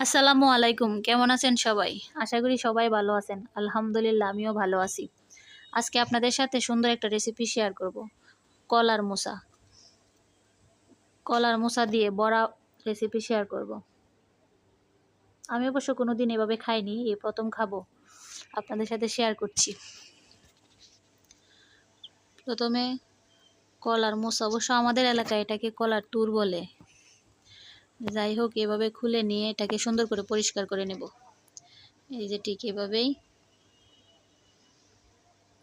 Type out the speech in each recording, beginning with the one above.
আসসালামু আলাইকুম। কেমন আছেন সবাই? আশা করি সবাই ভালো আছেন। আলহামদুলিল্লাহ, আমিও ভালো আছি। আজকে আপনাদের সাথে সুন্দর একটা রেসিপি শেয়ার করব। কলার মোসা। কলার মোসা দিয়ে বড়া রেসিপি শেয়ার করব। আমি অবশ্য কোনো দিন এভাবে খাইনি, এই প্রথম খাব। আপনাদের সাথে শেয়ার করছি। প্রথমে কলার মোসা। অবশ্য আমাদের এলাকায় এটাকে কলার তুর বলে। যাই হোক, এভাবে খুলে নিয়ে এটাকে সুন্দর করে পরিষ্কার করে নেব। এই যে ঠিক এভাবেই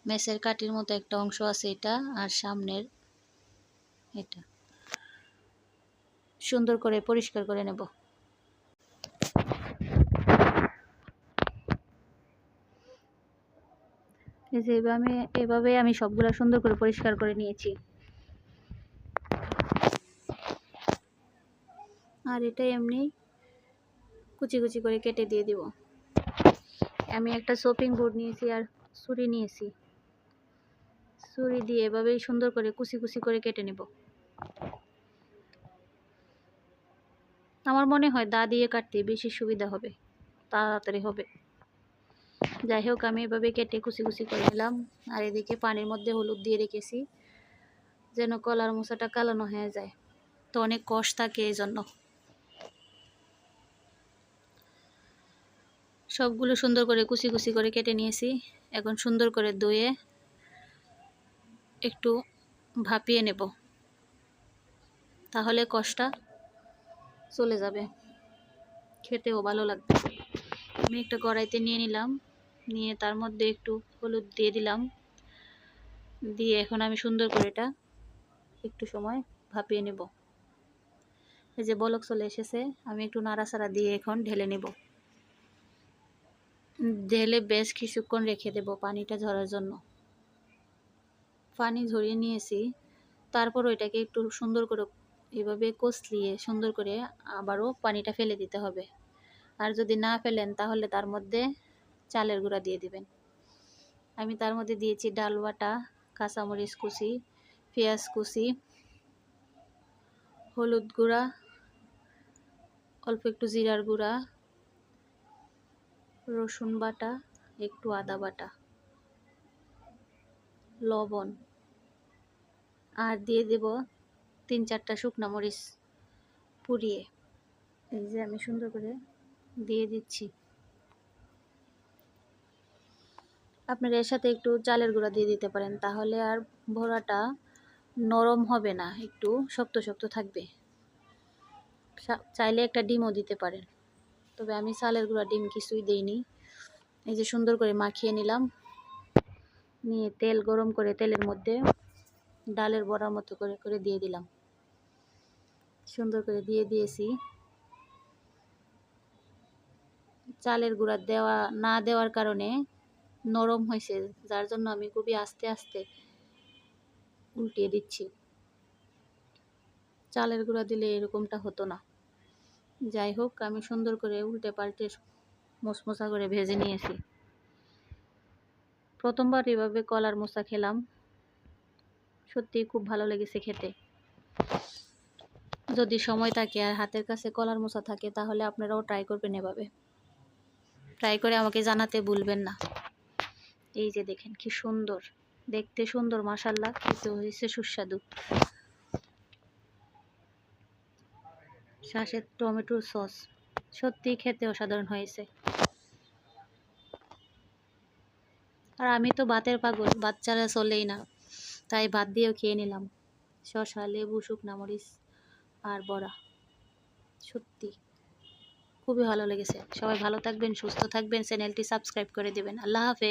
মেসের কাটির মতো একটা অংশ আছে এটা আর সামনের এটা। সুন্দর করে পরিষ্কার করে নেব। এই যে এভাবে এভাবে আমি সবগুলো সুন্দর করে পরিষ্কার করে নিয়েছি। আর এটা এমনি কুচি কুচি করে কেটে দিয়ে দিব। আমি একটা শপিং বোর্ড নিয়েছি আর ছুরি নিয়েছি। ছুরি দিয়ে এভাবেই সুন্দর করে কুচি কুচি করে কেটে নেব। আমার মনে হয় দা দিয়ে কাটতে বেশি সুবিধা হবে, তাড়াতাড়ি হবে। যাই হোক, আমি এভাবে কেটে কুচি কুচি করে নিলাম। আর এদিকে পানির মধ্যে হলুদ দিয়ে রেখেছি, যেন কলার মশাটা কালানো হয়ে যায়। তো অনেক কষ থাকে এই জন্য সবগুলো সুন্দর করে কুচি কুচি করে কেটে নিয়েছি। এখন সুন্দর করে ধুয়ে একটু ভাপিয়ে নেব। তাহলে কষটা চলে যাবে। খেতেও ভালো লাগবে। আমি একটা কড়াইতে নিয়ে নিলাম। নিয়ে তার মধ্যে একটু হলুদ দিয়ে দিলাম। দিয়ে এখন আমি সুন্দর করে এটা একটু সময় ভাপিয়ে নেব। এই যে বলক চলে এসেছে। আমি একটু নাড়াচাড়া দিয়ে এখন ঢেলে নেব। ঢেলে বেশ কিছুক্ষণ রেখে দেব পানিটা ঝরার জন্য। পানি ঝরিয়ে নিয়েছি, তারপর ওইটাকে একটু সুন্দর করে এভাবে কষলিয়ে সুন্দর করে আবারও পানিটা ফেলে দিতে হবে। আর যদি না ফেলেন তাহলে তার মধ্যে চালের গুঁড়া দিয়ে দিবেন। আমি তার মধ্যে দিয়েছি ডাল বাটা, কাঁচামরিচ কুচি, পেঁয়াজ কুচি, হলুদ গুঁড়া, অল্প একটু জিরার গুঁড়া রসুন বাটা, একটু আদা বাটা, লবণ, আর দিয়ে দেব তিন চারটা শুকনা মরিচ পুড়িয়ে। এই যে আমি সুন্দর করে দিয়ে দিচ্ছি। আপনারা এর সাথে একটু চালের গুঁড়া দিয়ে দিতে পারেন, তাহলে আর ভোড়াটা নরম হবে না, একটু শক্ত শক্ত থাকবে। চাইলে একটা ডিমও দিতে পারেন। তবে আমি চালের গুঁড়া ডিম কিছুই দিইনি। এই যে সুন্দর করে মাখিয়ে নিলাম। নিয়ে তেল গরম করে তেলের মধ্যে ডালের বড়ার মতো করে করে দিয়ে দিলাম। সুন্দর করে দিয়ে দিয়েছি। চালের গুঁড়া দেওয়া, না দেওয়ার কারণে নরম হয়েছে, যার জন্য আমি খুবই আস্তে আস্তে উল্টিয়ে দিচ্ছি। চালের গুঁড়া দিলে এরকমটা হতো না। যাই হোক, আমি সুন্দর করে উল্টে পাল্টে মশমশা করে ভেজে নিয়েছি। প্রথমবার এভাবে কলার মোসা খেলাম। সত্যি খুব ভালো লেগেছে খেতে। যদি সময় থাকে আর হাতের কাছে কলার মোসা থাকে, তাহলে আপনারাও ট্রাই করবেন এভাবে। ট্রাই করে আমাকে জানাতে ভুলবেন না। এই যে দেখেন, কি সুন্দর। দেখতে সুন্দর মাসাল্লাহ খেতে হয়েছে সুস্বাদু। শাঁসের টমেটোর সস। সত্যি খেতে অসাধারণ হয়েছে। আর আমি তো ভাতের পাগল বাচ্চারা চলেই না। তাই ভাত দিয়েও খেয়ে নিলাম। শশা লেবু, শুকনা মরিচ আর বড়া। সত্যি খুবই ভালো লেগেছে। সবাই ভালো থাকবেন, সুস্থ থাকবেন, চ্যানেলটি সাবস্ক্রাইব করে দেবেন। আল্লাহ হাফেজ।